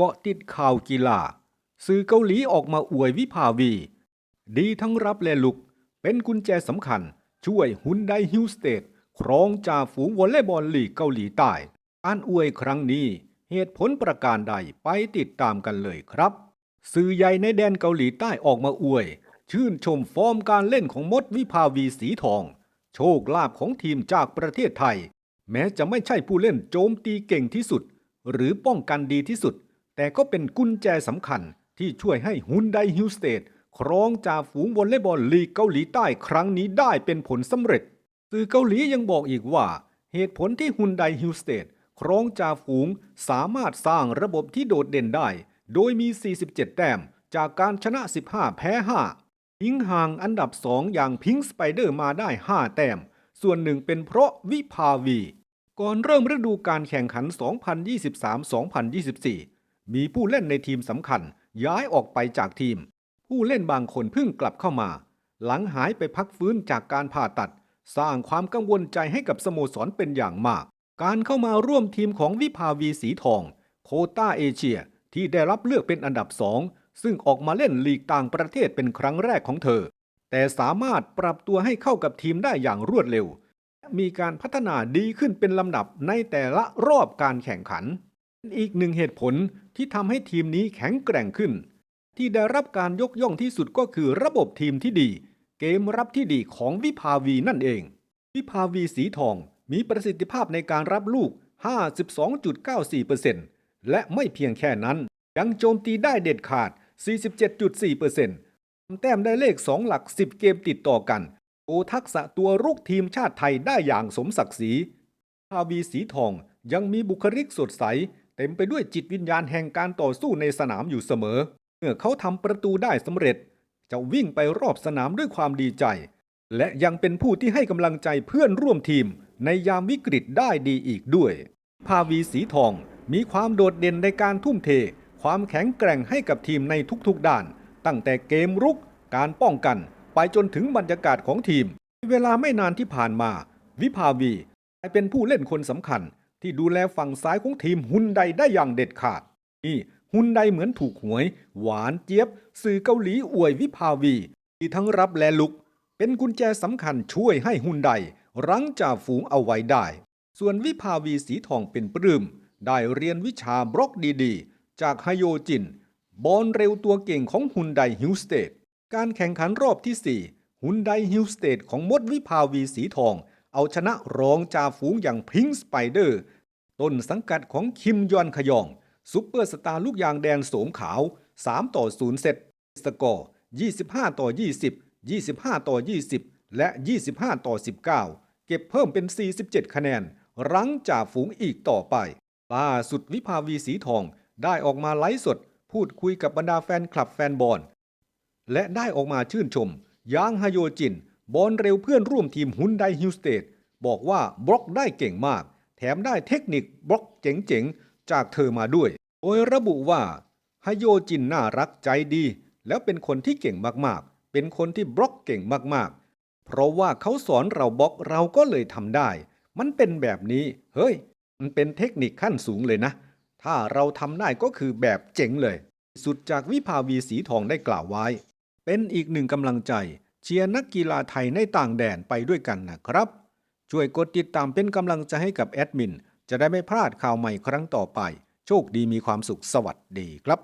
เกาะติดข่าวกีฬาสื่อเกาหลีออกมาอวยวิภาวี ดีทั้งรับและลุก เป็นกุญแจสำคัญ ช่วยฮุนไดฮิลสเตดครองจ่าฝูงวอลเลย์บอลลีกเกาหลีใต้การอวยครั้งนี้เหตุผลประการใดไปติดตามกันเลยครับ สื่อใหญ่ในแดนเกาหลีใต้ออกมาอวย ชื่นชมฟอร์มการเล่นของมดวิภาวีสีทอง โชคลาภของทีมจากประเทศไทย แม้จะไม่ใช่ผู้เล่นโจมตีเก่งที่สุด หรือป้องกันดีที่สุด แต่ก็เป็นกุญแจสำคัญที่ช่วยให้ฮุนไดฮิลสเตดครองจ่าฝูงวอลเลย์บอลลีกเกาหลีใต้ครั้งนี้ได้เป็นผลสำเร็จ สื่อเกาหลียังบอกอีกว่า เหตุผลที่ฮุนไดฮิลสเตดครองจ่าฝูงสามารถสร้างระบบที่โดดเด่นได้ โดยมี 47 แต้ม จากการชนะ 15 แพ้5ทิ้งห่างอันดับ 2 อย่างพิงค์สไปเดอร์มาได้ 5 แต้ม ส่วนหนึ่งเป็นเพราะวิภาวี ก่อนเริ่มฤดูการแข่งขัน 2023-2024 มีผู้เล่นในทีมสำคัญย้ายออกไปจากทีม ผู้เล่นบางคนเพิ่งกลับเข้ามา หลังหายไปพักฟื้นจากการผ่าตัด สร้างความกังวลใจให้กับสโมสรเป็นอย่างมาก การเข้ามาร่วมทีมของวิภาวีสีทอง โคต้าเอเชียที่ได้รับเลือกเป็นอันดับสองซึ่งออกมาเล่นลีกต่างประเทศเป็นครั้งแรกของเธอ แต่สามารถปรับตัวให้เข้ากับทีมได้อย่างรวดเร็ว มีการพัฒนาดีขึ้นเป็นลำดับในแต่ละรอบการแข่งขัน อีกหนึ่งเหตุผลที่ทำให้ทีมนี้แข็งแกร่งขึ้น ที่ได้รับการยกย่องที่สุดก็คือระบบทีมที่ดี เกมรับที่ดีของวิภาวีนั่นเอง วิภาวีสีทองมีประสิทธิภาพในการรับลูก 52.94%และไม่เพียงแค่นั้น ยังโจมตีได้เด็ดขาด 47.4%ทำแต้มได้เลข 2 หลัก 10 เกมติดต่อกัน โอทักษะตัวรุกทีมชาติไทยได้อย่างสมศักดิ์ศรีภาวีสีทองยังมีบุคลิกสดใส เต็มไปด้วยจิตวิญญาณแห่งการต่อสู้ในสนามอยู่เสมอ เมื่อเขาทำประตูได้สำเร็จ จะวิ่งไปรอบสนามด้วยความดีใจ และยังเป็นผู้ที่ให้กำลังใจเพื่อนร่วมทีมในยามวิกฤตได้ดีอีกด้วย ภาวีสีทองมีความโดดเด่นในการทุ่มเท ความแข็งแกร่งให้กับทีมในทุกๆด้าน ตั้งแต่เกมรุก การป้องกัน ไปจนถึงบรรยากาศของทีม เวลาไม่นานที่ผ่านมา วิภาวีกลายเป็นผู้เล่นคนสำคัญ ที่ดูแลฝั่งซ้ายของทีมฮุนไดได้อย่างเด็ดขาด นี่ฮุนไดเหมือนถูกหวย หวานเจี๊ยบ สื่อเกาหลีอวยวิภาวี ที่ทั้งรับและลุก เป็นกุญแจสำคัญช่วยให้ฮุนไดรั้งจ่าฝูงเอาไว้ได้ ส่วนวิภาวีสีทองเป็นปลื้มได้เรียนวิชาบล็อกดีๆ จากฮโยจิน บอลเร็วตัวเก่งของฮุนไดฮิลสเตดการแข่งขันรอบที่4ฮุนไดฮิลสเตดของมดวิภาวีสีทอง เอาชนะรองจ่าฝูงอย่างพิงค์สไปเดอร์ ต้นสังกัดของคิมยอนขยอง ซุปเปอร์สตาร์ลูกยางแดงโสมขาว 3 ต่อ 0 เซตสกอร์ 25 ต่อ 20 25 ต่อ 20 และ 25 ต่อ 19 เก็บเพิ่มเป็น 47 คะแนน รั้งจ่าฝูงอีกต่อไปล่าสุดวิภาวีสีทองได้ออกมาไลฟ์สด พูดคุยกับบรรดาแฟนคลับแฟนบอลและได้ออกมาชื่นชมยางฮโยจิน บอลเร็วเพื่อนร่วมทีมฮุนไดฮิลสเตดบอกว่าบล็อกได้เก่งมาก แถมได้เทคนิคบล็อกเจ๋งๆ จากเธอมาด้วย โดยระบุว่าฮโยจินน่ารักใจดี แล้วเป็นคนที่เก่งมากๆ เป็นคนที่บล็อกเก่งมากๆ เพราะว่าเขาสอนเราบล็อกเราก็เลยทำได้ มันเป็นแบบนี้ เฮ้ย มันเป็นเทคนิคขั้นสูงเลยนะ ถ้าเราทำได้ก็คือแบบเจ๋งเลย สุดจากวิภาวีสีทองได้กล่าวไว้ เป็นอีกหนึ่งกำลังใจ เชียร์นักกีฬาไทยในต่างแดนไปด้วยกันนะครับ ช่วยกดติดตามเป็นกำลังใจให้กับแอดมิน จะได้ไม่พลาดข่าวใหม่ครั้งต่อไป โชคดีมีความสุขสวัสดีครับ